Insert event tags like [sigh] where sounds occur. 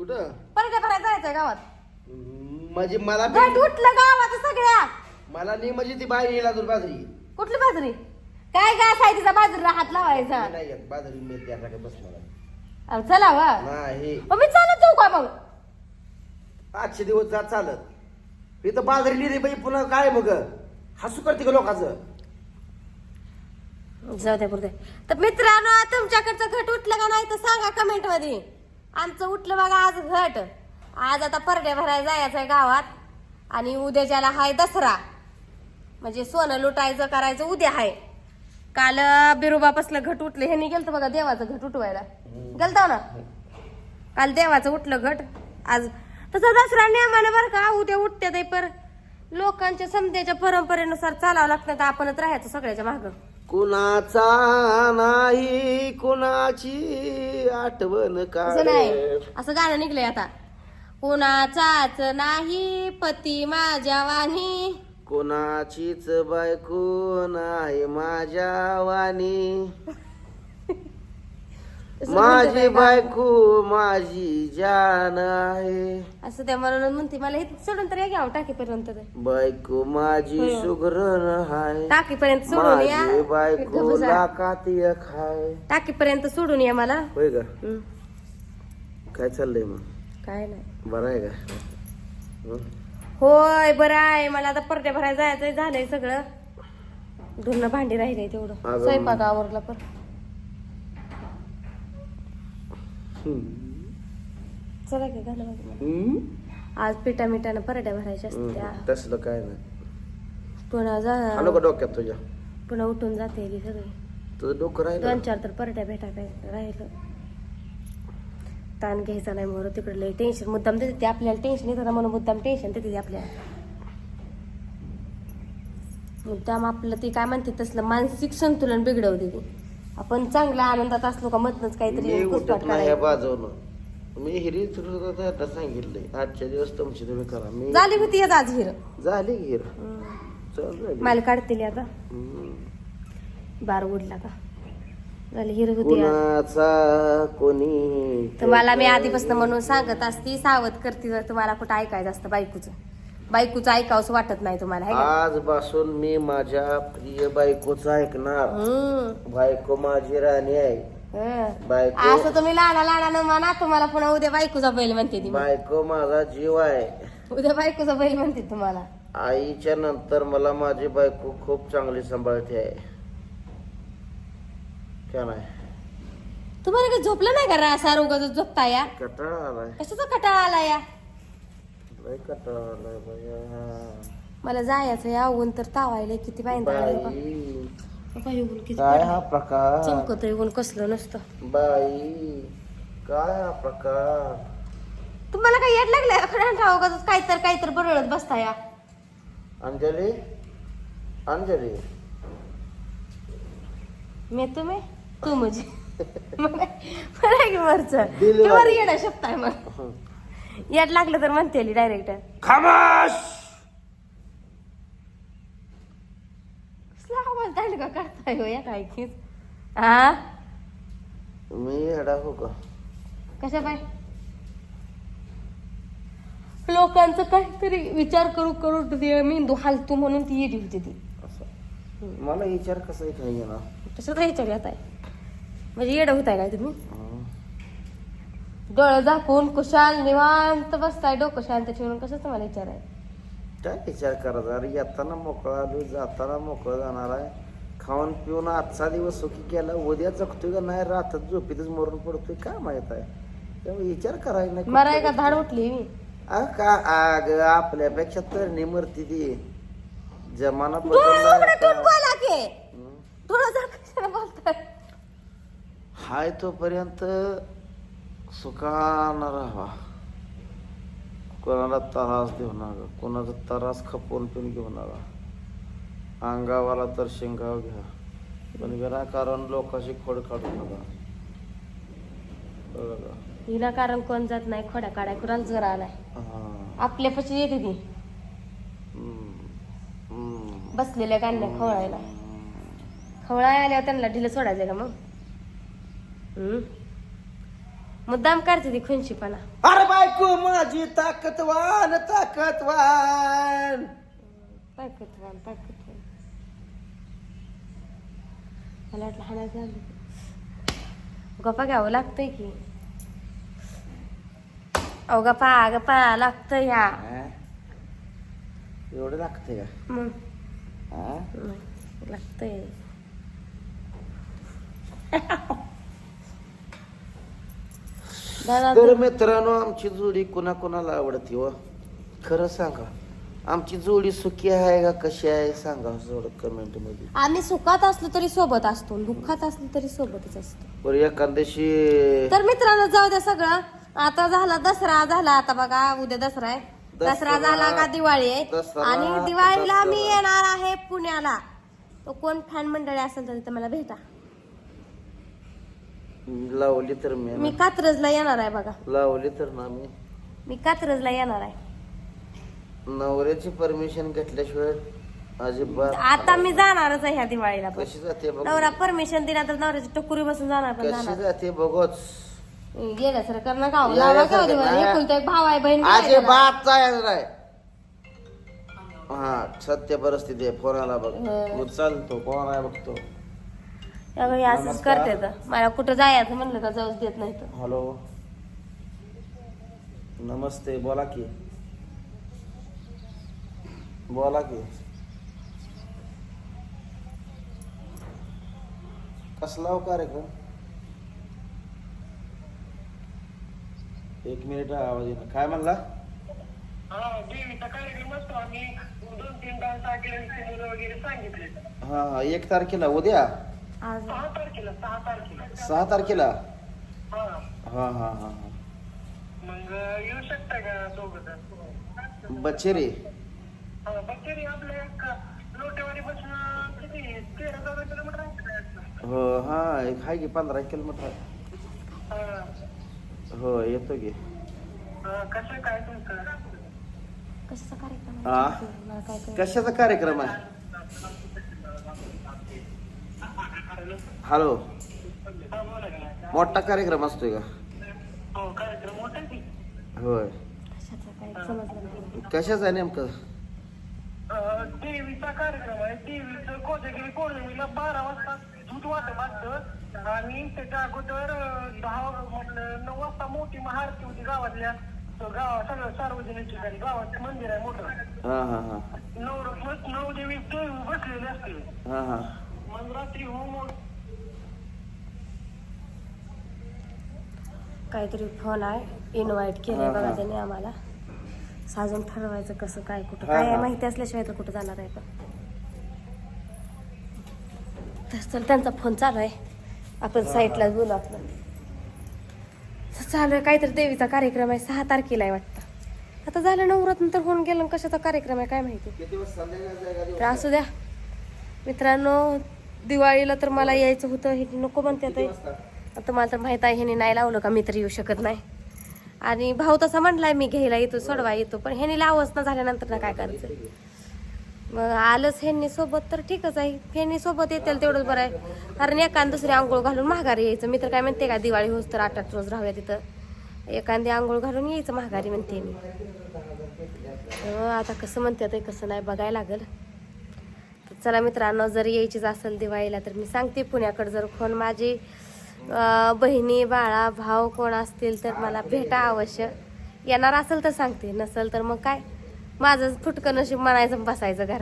कुठं? परड्या भरायला जायचंय गावात. म्हणजे मला घट उठलं गावात सगळ्या मला नाही म्हणजे ती बाहेर येईल अजून बाजरी. कुठली बाजरी? काय घास आहे तिचा बाजरीला हात लावायचा? नाही येत बाजरी मी त्या काय बस मला अरे चला वा. नाही. मग मी चालत जाऊ का मग? आजचे दिवस जात चालत. इथं बाजरी लिहिली बाई पुन्हा काय मग? हसू करते का लोकांचं? जाऊ द्या पुरते. तर मित्रांनो तुमच्याकडचं घट उठलं का नाही तर सांगा कमेंटमध्ये. आमचं उठलं बघा आज घट. आज आता परड्या भरायला जायचं आहे गावात. आणि उद्याच्याला हाय दसरा. म्हणजे सोनं लुटायचं करायचं उद्या हाय. काल बिरुबापासलं घट उठलं. ह्यांनी गेलतं बघा देवाचं घट उठवायला. गेलतो ना? काल देवाचं उठलं घट. आज तसं दसरा नियमाने बरं का उद्या उठते ते पर लोकांच्या समतेच्या परंपरेनुसार चालावं लागतं. तर आपणच राहायचं सगळ्याच्या मागं. कुणाचा नाही कुणाची आठवण असं नाही. काय असं गाणं निघलंय आता. कोणाचाच नाही पती माझ्या वाणी. कोणाचीच बायको नाही माझ्या वाणी. माझी बायको माझी जान आहे. असं त्या म्हणून म्हणते मला हे सोडून तर या घ्यावं टाकीपर्यंत. बायको माझी सुगरण हाय टाकीपर्यंत सोडून या. माझी बायको. लाकात एक हाय टाकीपर्यंत सोडून या मला. होय का? हं. काय चाललंय मग? काय नाही. बरं आहे का? हं? होय बरं आहे. मला आता परड्या भरायला जायचंय झालंय सगळं. धुणं भांडी राहिलंय तेवढं. अगं. स्वयंपाक आवरला पण चला की घाला बघू. हं? आज पिठा मिठानं परड्या भरायच्या असत्या. हं, तसलं काय नाही. पुन्हा आलो जा का डोक्यात तुझ्या. पुन्हा उठून जाते ती सगळी. तुझं डोकं राहिलं. दोन चार तर परड्या भेटा राहिलं. ताण घ्यायचा नाही मोर तिकडे लई टेन्शन मुद्दाम देते ते आपल्याला टेन्शन येतं ना म्हणून मुद्दाम टेन्शन देते ते आपल्याला. मुद्दाम आपलं ती काय म्हणते तसलं मानसिक संतुलन बिघडवते ती. आपण चांगल्या आनंदात असलो का मधनच मी काहीतरी उठत नाही. बाजूनं. मी हिरी आता सांगितलंय. आजच्या दिवस तुमची तुम्ही करा. मी झाली होती आज आज हिर. झाली हिर. चल झाली. माल काढतील आता. बार उडला का झाली हिर होती आज. कुणाचा कोणी तुम्हाला मी आधीपासून म्हणून सांगत असती सावध करते जर तुम्हाला कुठं ऐकायचं असतं बायकोचं. बायकोचं ऐकावंच वाटत नाही तुम्हाला का? आजपासून मी माझ्या प्रिय बायकोचं ऐकणार. हम्म. बायको माझी राणी आहे. हं. बायको असं तुम्ही लहाना लहाना म्हणा तुम्हाला पुन्हा उद्या बायकोचा बैल म्हणते ती बायको माझा जीव आहे. उद्या बायकोचा बैल म्हणते तुम्हाला. आईच्या नंतर मला माझी बायको खूप चांगली सांभाळते आहे. क्या नाही? तुम्हाला काही झोपलं नाही का रा सार उगाच झोपता या कटाळा आलाय. कशाचा कटाळा आला या लय बाया. मला जायचं या ऊन तर तावायला किती बाई पाहिजे काय हा प्रकार? चमकत ऊन कसलं नसतं. बाई काय हा प्रकार? तुम्हाला काही येत लागलं खरं ठाव का काय तर काय तर बरळत बसता या. अंजली? अंजली? मी तुम्ही तू म्हणजे. [laughs] मला की वरच. दिल. येणं शकताय मग येत लागलं तर म्हणते डायरेक्ट खामाश! आवाज दांडगा करताय हो या काय की? हा मी येडा हो का? कशा बाय? लोकांचं काहीतरी विचार करू करू ते मेंदू हालतो म्हणून ती येडी होती ती. असं. मला विचार कसा येत नाही ना? तसं तर ह्याच्यावर येत आहे. म्हणजे येडं होत आहे काय तुम्ही? डोळं झाकून कुशाल निवांत बसताय डोकं शांत ठेवून. कसं तुम्हाला विचार आहे? काय विचार करायचा अरे येताना मोकळा आलो जाताना मोकळं जाणार आहे. खाऊन पिऊन आजचा दिवस सुखी केला उद्या जगतोय का नाही रातात झोपीतच मरून पडतोय काय माहीत आहे? त्यामुळे विचार करायला नाही मरा एका धाड उठली मी. अ, का अग आपल्यापेक्षा तर निमरती ती. जमाना डोळं बदललाय उघडं ठेवून आता. बोला की. डोळं झाकून बोलताय. हाय तोपर्यंत सुखानं राहा. कोणाला त्रास देऊ नका. कोणाचा त्रास खपवून पिऊन घेऊ नका. अंगावाला तर शिंगाव घ्या. पण विनाकारण लोकांशी खोड काढू नका. कळलं का? विनाकारण कोण जात नाही खोड्या काढाय कुणाला जर आलाय हा. आपल्यापाशी येते ती. हम्म. बसलेल्या गाण्या खवळायला. खवळाय आल्यावर त्यांना ढिलं सोडायचं का मग? हम्म? मुद्दाम करते ती खुनशीपणा अरे बायको माझी ताकदवान ताकदवान. ताकदवान ताकदवान. मला वाटलं हाणायचं झालं. गप्पा घ्यावं लागतंय की. अहो गप्पा गप्पा लागतंय ह्या हा? एवढं लागते का? मग. हा? नाही, लागतंय. तर मित्रांनो आमची जोडी कुणा कुणाला आवडते हो? खरं सांगा. आमची जोडी सुखी आहे का कशी आहे? सांगा थोडं कमेंटमध्ये. आम्ही सुखात असलो तरी सोबत असतो दुःखात असलो तरी सोबतच असतो. बरं एखाद्याशी तर मित्रांनो जाऊ द्या सगळं. आता झाला दसरा झाला आता बघा उद्या दसरा आहे. दसरा दसरा- झाला का दिवाळी आहे. दसरा- आणि दिवाळीला मी दसरा. येणार आहे पुण्याला. तो कोण फॅन मंडळी असेल तर तिथं मला भेटा. लावली तर मी मी कात्रजला येणार आहे बघा. लावली तर ना मी. मी कात्रजला येणार आहे. नवऱ्याची परमिशन घेतल्याशिवाय अजिबात आता मी जाणारच आहे ह्या दिवाळीला पण. कशी जाते बघ. नवरा परमिशन दिला तर नवऱ्याची टकुरी बसून जाणार पण कशी जाणार. जाते बघच. गेल्या सर करणं का लावा का दिवाळी नाही. एकुलता एक भाव आहे बहीण काय त्याला? हा सत्य परिस्थिती आहे फोनाला बघ. हं. उचलतो कोण आहे बघतो. बाई असंच नमस्कार. करते तर. मला कुठं जायचं म्हणलं का जाऊच देत नाही तर. हॅलो. नमस्ते बोला की. बोला की. कसला हो कार्यक्रम एक मिनिट आवाज येईना. काय म्हणला? हा देवीचा कार्यक्रम असतो. आम्ही दोन तीन डान्स आठवडे वगैरे सांगितले. हा हा एक तारखेला उद्या? आज सहा तारखेला सहा तारखेला सहा तारखेला हा हा हा हा हा मग येऊ शकता का दोघं जण बचेरे हा बच्चेरी आपल्या एक लोटेवाडी बसून किती तेरा चौदा किलोमीटर आहे हो हा एक आहे की पंधरा किलोमीटर आहे. हा. हो येतो की हा, कसं काय तुमचं कशाचा कार्यक्रम आ? आहे? मला काय कळलं. कशाचा कार्यक्रम आहे हॅलो मोठा कार्यक्रम असतोय का? हो होय. कशाचा आहे नेमकं? देवीचा कार्यक्रम आहे. देवीचं कोजागिरी पौर्णिमेला बारा वाजता दूध वाटप असतं. आणि त्याच्या अगोदर दहा म्हटलं नऊ वाजता मोठी महाआरती होती गावातल्या. तो गावा सगळं सार्वजनिक ठिकाणी गावाचं मंदिर आहे मोठं. हा हा हा. नऊ नऊ देवी देवी बसलेले असते हा हा. मग रात्री होम काहीतरी फोन आहे. इन्व्हाइट केलंय हा, बघा हा. त्यांनी आम्हाला. साजून ठरवायचं कसं काय कुठं. हा, काय हा. माहिती असल्याशिवाय तर कुठं जाणार आहे पण. तस तर त्यांचा फोन चालू आहे. आपण साईटलाच बोलू आपलं. चालू आहे. काहीतरी देवीचा कार्यक्रम आहे. सहा तारखेला आहे वाटतं. आता झालं नवरात्र नंतर होऊन गेलं आणि कशाचा कार्यक्रम आहे काय माहिती. किती संध्याकाळचा? तर असू द्या. मित्रांनो दिवाळीला तर मला यायचं होतं. हे नको म्हणते आता. वाजता? आता मला तर माहीत आहे ह्याने नाही लावलं का मी तर येऊ शकत नाही. आणि भाऊ तसा म्हटलाय मी घ्यायला येतो सोडवा येतो पण ह्याने लावच ना झाल्यानंतर ना काय करायचं? मग आलंच ह्यांनी सोबत तर ठीकच आहे. ह्यांनी सोबत येतील तेवढंच बरं आहे. कारण एकान दुसरी आंघोळ घालून महागारी यायचं. मी तर काय म्हणते का दिवाळी होस तर आठ आठ रोज राहूया तिथं. एखादी आंघोळ घालून यायचं महागारी म्हणते मी. आता कसं म्हणते ते कसं नाही बघायला लागेल. चला मित्रांनो जर यायचीच असेल दिवाळीला तर मी सांगते पुण्याकडे जर फोन माझी बहिणी बाळा भाव कोण असतील तर मला भेटा आवश्यक येणार असेल तर सांगते नसेल तर मग काय? माझं फुटकं नशीब म्हणायचं बसायचं घरला.